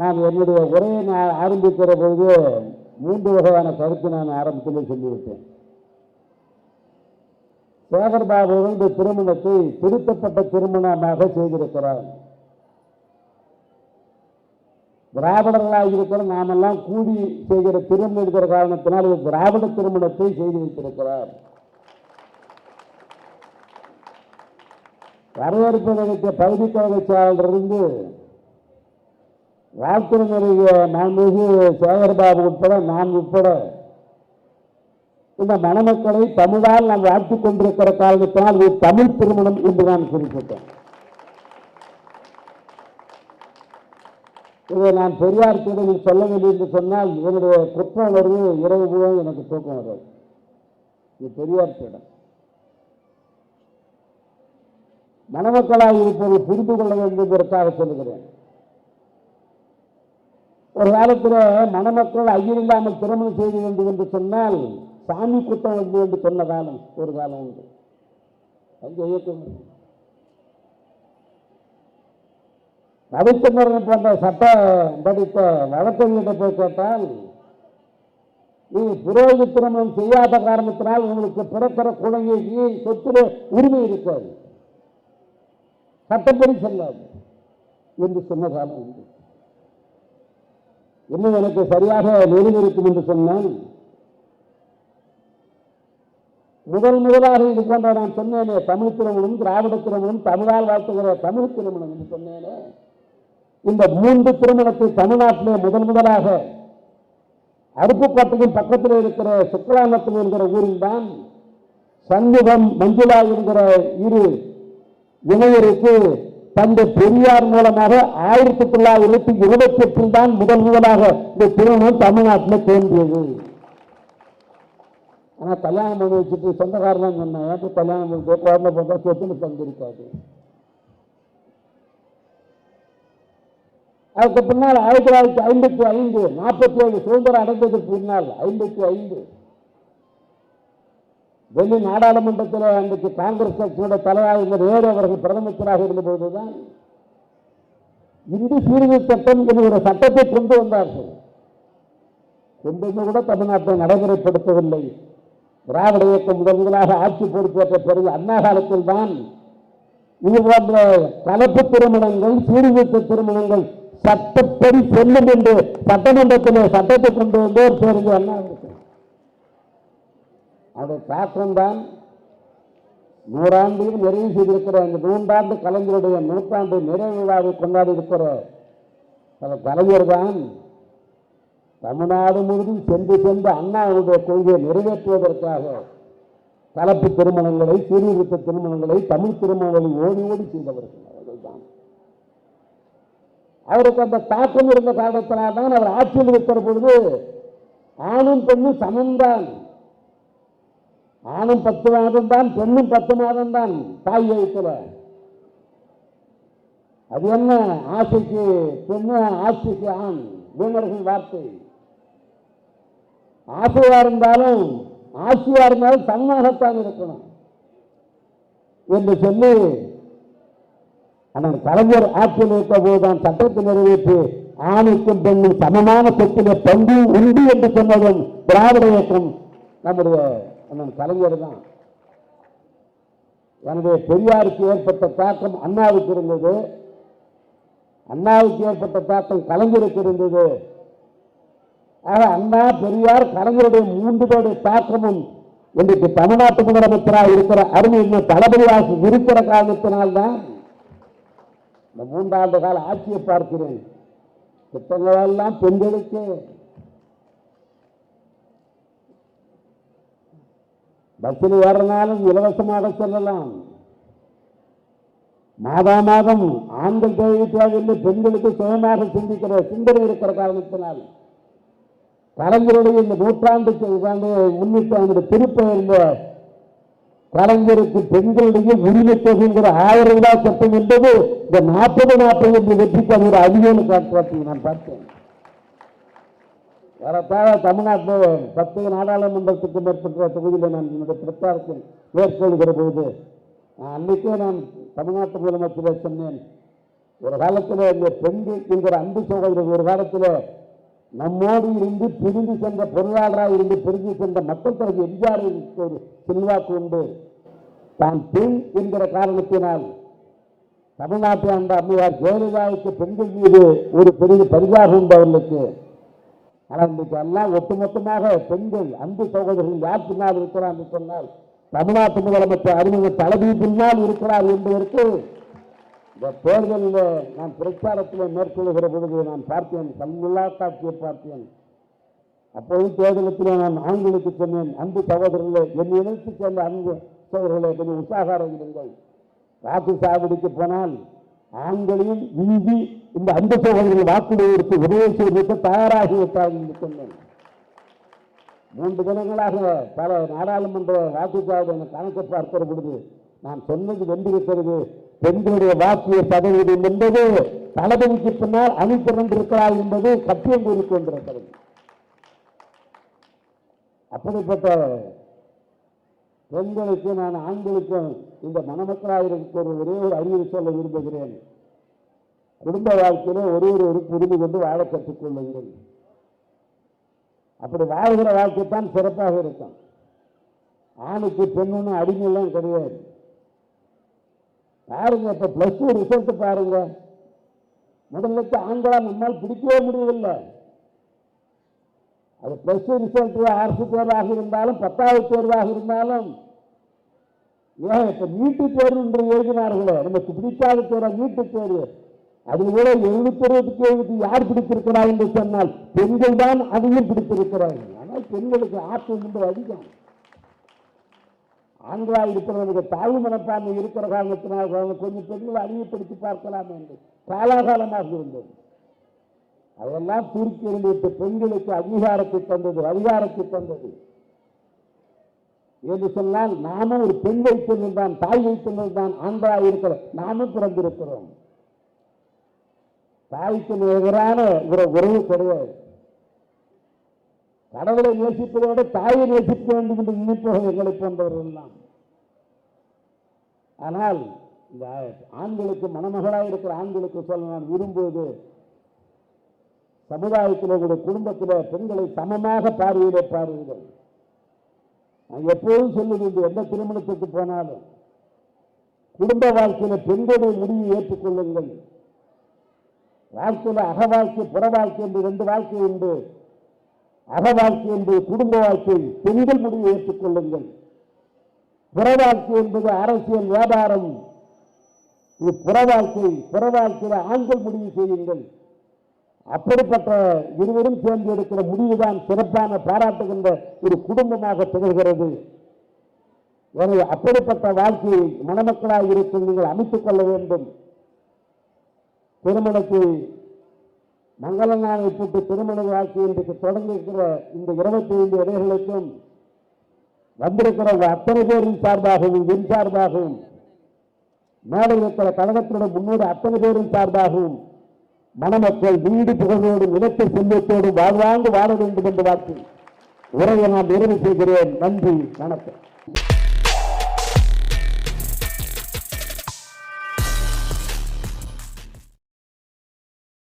நான் என்னுடைய உரையை நான் ஆரம்பிக்கிற பொழுது மூன்று வகையான கருத்து நான் ஆரம்பத்தில் சொல்லிவிட்டேன். சேகர் பாபு இந்த திருமணத்தை திருத்தப்பட்ட திருமணமாக செய்திருக்கிறார். திராவிடர்களாக இருக்கிற நாமெல்லாம் கூடி செய்கிற திருமணம் இருக்கிற காரணத்தினால் இவர் திராவிட திருமணத்தை செய்து வைத்திருக்கிறார். வரவேற்பு நிலைத்த பகுதி கழக செயலரிலிருந்து வாழ்த்துறை நிலைய மாண்புமிகு சேகர்பாபு உட்பட நான் உட்பட இந்த மணமக்களை தமிழால் நாம் வாழ்த்துக் கொண்டிருக்கிற காரணத்தினால் இது தமிழ் திருமணம் என்று நான் குறிப்பிட்டேன். இதை நான் பெரியார் திடலில் சொல்லவில்லை என்று சொன்னால் என்னுடைய குற்ற உணர்வு இரவு முழுவதும் எனக்கு தூக்கம் வராது. இது பெரியார் திடம். மணமக்களாக இருப்பதை புரிந்து கொள்ள வேண்டும் என்பதற்காக சொல்லுகிறேன். ஒரு காலத்தில் மணமக்கள் ஐயிருந்தாமல் திருமணம் செய்து வேண்டும் என்று சொன்னால் சாமி குத்தம் வந்து என்று சொன்ன காலம் ஒரு காலம் உண்டு. அங்கே இயக்கம். ரவிச்சந்திரன் போன்ற சட்ட படித்த வழக்கறிஞர்கிட்ட போய் கேட்டால் நீ புரோகித திருமணம் செய்யாத காரணத்தினால் உங்களுக்கு பிறக்கிற குழந்தைக்கு சொத்துல உரிமை இருக்காது? சட்டப்படி செல்லாது என்று சொன்ன காலம் உண்டு. இன்னும் எனக்கு சரியாக நினைவிருக்கும் என்று சொன்னேன். முதல் முதலாக இது போன்ற நான் சொன்னேனே தமிழ் திருமணம் திராவிட திருமணம் தமிழால் வாழ்த்துகிற தமிழ் திருமணம் என்று சொன்னேனே. இந்த மூன்று திருமணத்தை தமிழ்நாட்டிலே முதன் முதலாக அருப்புக்கோட்டையின் பக்கத்தில் இருக்கிற சுக்கலாநத்தம் என்கிற ஊரில் தான் சண்முகம் மஞ்சுளா என்கிற இரு இணையருக்கு தந்தை பெரியார் மூலமாக ஆயிரத்தி தொள்ளாயிரத்தி இருபத்தி எட்டில் தான் முதல் முதலாக இந்த திருமணம் தமிழ்நாட்டில் தோன்றியது ஆனால் கல்யாணம் பண்ணி வச்சுட்டு சொந்தக்காரன் சொன்னேன் எனக்கு கல்யாணம் பண்ணி குழந்தை பார்த்தா சொத்துன்னு தந்திருக்காது. அதுக்கு பின்னால் ஆயிரத்தி தொள்ளாயிரத்தி ஐம்பத்தி ஐந்து நாற்பத்தி ஏழு சுதந்திரம் அடைந்ததுக்கு பின்னால் ஐம்பத்தி ஐந்து டெல்லி நாடாளுமன்றத்தில் அன்றைக்கு காங்கிரஸ் கட்சியோட தலைவராக இருந்த நேரு அவர்கள் பிரதமராக இருந்தபோதுதான் இந்து சீர்திருத்த சட்டம் என்ற ஒரு சட்டத்தை கொண்டு வந்தார்கள். கொண்டு வந்து கூட தமிழ்நாட்டை நடைமுறைப்படுத்தவில்லை. திராவிட இயக்கம் முதல் முதலாக ஆட்சி பொறுப்பேற்ற பிறகு அண்ணா காலத்தில் தான் இது போன்ற கலப்பு திருமணங்கள் சீர்திருத்த திருமணங்கள் சட்டப்படி செல்லும் என்று சட்டமன்றத்தில் சட்டத்தை கொண்டு வந்தோர் பேருந்து அண்ணா அதை தாக்கம்தான் நூறாண்டில் நிறைவு செய்திருக்கிற அந்த நூற்றாண்டு கலைஞருடைய நூற்றாண்டு நிறைவு விழாவை கொண்டாடி இருக்கிற பல கலைஞர் தான். தமிழ்நாடு முழுவதும் சென்று சென்று அண்ணாவுடைய கொள்கையை நிறைவேற்றுவதற்காக கலப்பு திருமணங்களை சீர்திருத்த திருமணங்களை தமிழ் திருமணங்களை ஓடி ஓடி செய்தவர்கள் அவர்கள்தான் அவருக்கு அந்த தாக்கம் இருந்த காரணத்தினால்தான் அவர் ஆட்சியில் இருக்கிற பொழுது ஆணும் பெண்ணும் சமம்தான். ஆணும் பத்து மாதம் தான் பெண்ணும் பத்து மாதம் தான் தாய் வயிற்றுல அது என்ன? ஆசைக்கு பெண்ணு ஆசைக்கு ஆண் வீணர்கள் வார்த்தை. ஆசையா இருந்தாலும் ஆசையா இருந்தாலும் தன்னாகத்தான் இருக்கணும் என்று சொல்லி ஆனால் கலைஞர் ஆட்சியில் இருக்க போதுதான் சட்டத்தை நிறைவேற்றி ஆணுக்கும் பெண்ணும் சமமான சொத்தின பங்கு உண்டு என்று சொன்னதும் திராவிட இயக்கம் நம்முடைய அண்ணன் கலைஞர் தான். எனவே பெரியாருக்கு ஏற்பட்ட தாக்கம் அண்ணாவுக்கு இருந்தது. அண்ணாவுக்கு ஏற்பட்ட தாக்கம் கலைஞருக்கு இருந்தது. ஆக அண்ணா பெரியார் கலைஞருடைய மூன்று பேருடைய தாக்கமும் இன்றைக்கு தமிழ்நாட்டு முதலமைச்சராக இருக்கிற அருமை இன்னும் தளபதியாக இருக்கிற காரணத்தினால்தான் இந்த மூன்றாண்டு கால ஆட்சியை பார்க்கிறேன். திட்டங்களெல்லாம் பெண்களுக்கு பஸ்ஸில் ஏறினாலும் இலவசமாக செல்லலாம். மாதா மாதம் ஆண்கள் தேவை தேவையில்லை பெண்களுக்கு சுயமாக சிந்திக்கிற சிந்தனை இருக்கிற காரணத்தினால் கலைஞருடைய இந்த நூற்றாண்டுக்கு முன்னிட்டு அவனுடைய திருப்பெயர்ந்த கலைஞருக்கு பெண்களுடைய உரிமை தொகைங்கிற ஆயிரம் ரூபாய் சட்டம் என்பது இந்த நாற்பது நாற்பது என்று வெற்றிக்கு அது ஒரு அதிகம் காட்டுவாங்க நான் பார்த்தேன். வரத்தாழ தமிழ்நாட்டில் பத்து நாடாளுமன்றத்துக்கு மேற்பட்ட தொகுதியில் நான் என்னுடைய பிரச்சாரத்தில் மேற்கொள்கிற போது நான் அன்னைக்கே நான் தமிழ்நாட்டு முதலமைச்சரை சொன்னேன். ஒரு காலத்தில் இந்த பெண்கள் என்கிற அன்பு சகோதரர் ஒரு காலத்தில் நம்மோடு இருந்து பிரிந்து சென்ற பொருளாளராக இருந்து பிரிந்து சென்ற மக்கள் தலைவர் எம்ஜிஆர் ஒரு செல்வாக்கு உண்டு. தான் பெண் என்கிற காரணத்தினால் தமிழ்நாட்டை அந்த அம்மையார் ஜெயலலிதாவுக்கு பெண்கள் மீது ஒரு பெரிய பரிதாபம் உண்டு அவர்களுக்கு. ஆனால் இன்றைக்கு எல்லாம் ஒட்டுமொத்தமாக பெண்கள் அன்பு சகோதரர்கள் யார் பின்னால் இருக்கிறார் என்று சொன்னால் தமிழ்நாட்டு முதலமைச்சர் அறிமுக தளபதி பின்னால் இருக்கிறார் என்பதற்கு இந்த தேர்தலில் நான் பிரச்சாரத்தில் மேற்கொள்கிற பொழுது நான் பார்த்தேன் கண்ணில்லா காட்சியை பார்த்தேன். அப்போது தேர்தலத்தில் நான் ஆண்களுக்கு சொன்னேன் அன்பு சகோதரர்களே என் இணைத்து சேர்ந்த அன்பு சகோதரர்களே கொஞ்சம் உற்சாகம் இருங்கள். வாக்கு சாவடிக்கு போனால் ஆண்களையும் இந்தி இந்த அன்பு சகோதரர்கள் வாக்குறுதிக்கு உதவி செய்வதற்கு தயாராகிவிட்டார்கள் என்று சொன்னேன். மூன்று தினங்களாக பல நாடாளுமன்ற வாக்குச்சாவடி கணக்கு பார்க்கிற பொழுது நான் சொன்னது வென்றிருக்கிறது. பெண்களுடைய வாக்கிய சதவீதம் என்பது தளபதிக்கு பின்னால் அணிதிரண்டிருக்கிறார் என்பது சத்தியம் கூறிக்கொண்டிருக்கிறது அப்படிப்பட்ட பெண்களுக்கு நான் ஆண்களுக்கும் இந்த மணமக்களாக இருக்கிற ஒரே ஒரு அறிவுரை சொல்ல விரும்புகிறேன். குடும்ப வாழ்க்கையில ஒரு ஒரு புரிந்து கொண்டு வாழ கற்றுக்கொள்ளுங்கள். அப்படி வாழ்கிற வாழ்க்கை தான் சிறப்பாக இருக்கும். ஆணுக்கு பெண்ணுன்னு அடிமையெல்லாம் கிடையாது. பாருங்க இப்ப பிளஸ் டூ ரிசல்ட் பாருங்க. முதல்ல ஆண்களா நம்மால் பிடிக்கவே முடியவில்லை. அது பிளஸ் டூ ரிசல்ட் அரசு தேர்வாக இருந்தாலும் பத்தாவது தேர்வாக இருந்தாலும் ஏன் இப்ப நீட்டு தேர்வு என்று எழுதினார்களே? நமக்கு பிடிக்காத தேர்வு நீட்டு தேர்வு. அது கூட எழுபத்தி எழுபத்தி யார் பிடித்திருக்கிறார் என்று சொன்னால் பெண்கள் தான் அதையும் பிடித்திருக்கிறார்கள் ஆனால் பெண்களுக்கு ஆற்றல் என்று அதிகம். ஆண்களாக இருக்கிறவனுக்கு தாய் மனப்பான்மை இருக்கிற காரணத்தினால் கொஞ்சம் பெண்கள் அறிவுப்படுத்தி பார்க்கலாம் என்று காலாகாலமாக இருந்தது. அதெல்லாம் தூக்கி எறிந்துவிட்டு பெண்களுக்கு அங்கீகாரத்தை தந்தது அதிகாரத்தை தந்தது. என்று சொன்னால் நாமும் ஒரு பெண் வைத்திருந்தான் தான் தாய் வைத்திருந்தான் தான் ஆண்களாக இருக்கிறோம் நாமும் பிறந்திருக்கிறோம். தாய்க்கு எதிரான ஒரு உறவு கிடையாது. கடவுளை நேசிப்பதை விட தாயை நேசிக்க வேண்டும் என்று நினைப்பவர்கள் எங்களை போன்றவர்கள் தான் ஆனால் இந்த ஆண்களுக்கு மணமகளாக இருக்கிற ஆண்களுக்கு சொல்ல நான் விரும்புவது சமுதாயத்தில் உங்களுடைய குடும்பத்தில் பெண்களை சமமாக பார்வையிட பாருங்கள். நான் எப்போதும் சொல்லுவேன் எந்த திருமணத்துக்கு போனாலும் குடும்ப வாழ்க்கையில் பெண்களுடைய முடிவை ஏற்றுக்கொள்ளுங்கள் வாழ்க்கையில் அக வாழ்க்கை புற வாழ்க்கை என்று ரெண்டு வாழ்க்கை உண்டு. அக வாழ்க்கை என்று குடும்ப வாழ்க்கை பெண்கள் முடிவை ஏற்றுக்கொள்ளுங்கள். புற வாழ்க்கை என்பது அரசியல் வியாபாரம். இது புற வாழ்க்கை புற வாழ்க்கையில் ஆண்கள் முடிவு செய்யுங்கள். அப்படிப்பட்ட இருவரும் சேர்ந்து எடுக்கிற முடிவுதான் சிறப்பான பாராட்டுகின்ற ஒரு குடும்பமாக திகழ்கிறது. எனவே அப்படிப்பட்ட வாழ்க்கையை மணமக்களாக இருக்கும் நீங்கள் அமைத்துக் கொள்ள வேண்டும். திருமணத்தை மங்கள நாளை போட்டு திருமண வாழ்க்கை இன்றைக்கு தொடங்கியிருக்கிற இந்த இருபத்தி ஐந்து இடைகளுக்கும் வந்திருக்கிற அத்தனை பேரின் சார்பாகவும் என் சார்பாகவும் மேலே இருக்கிற கழகத்தினுடைய முன்னோடு அத்தனை பேரின் சார்பாகவும் மணமக்கள் வீடு புகழோடும் இலக்கிய செல்வத்தோடும் வாழ்வாங்கு வாழ வேண்டும் என்று வாழ்த்து உரையை நான் நிறைவு செய்கிறேன். நன்றி வணக்கம்.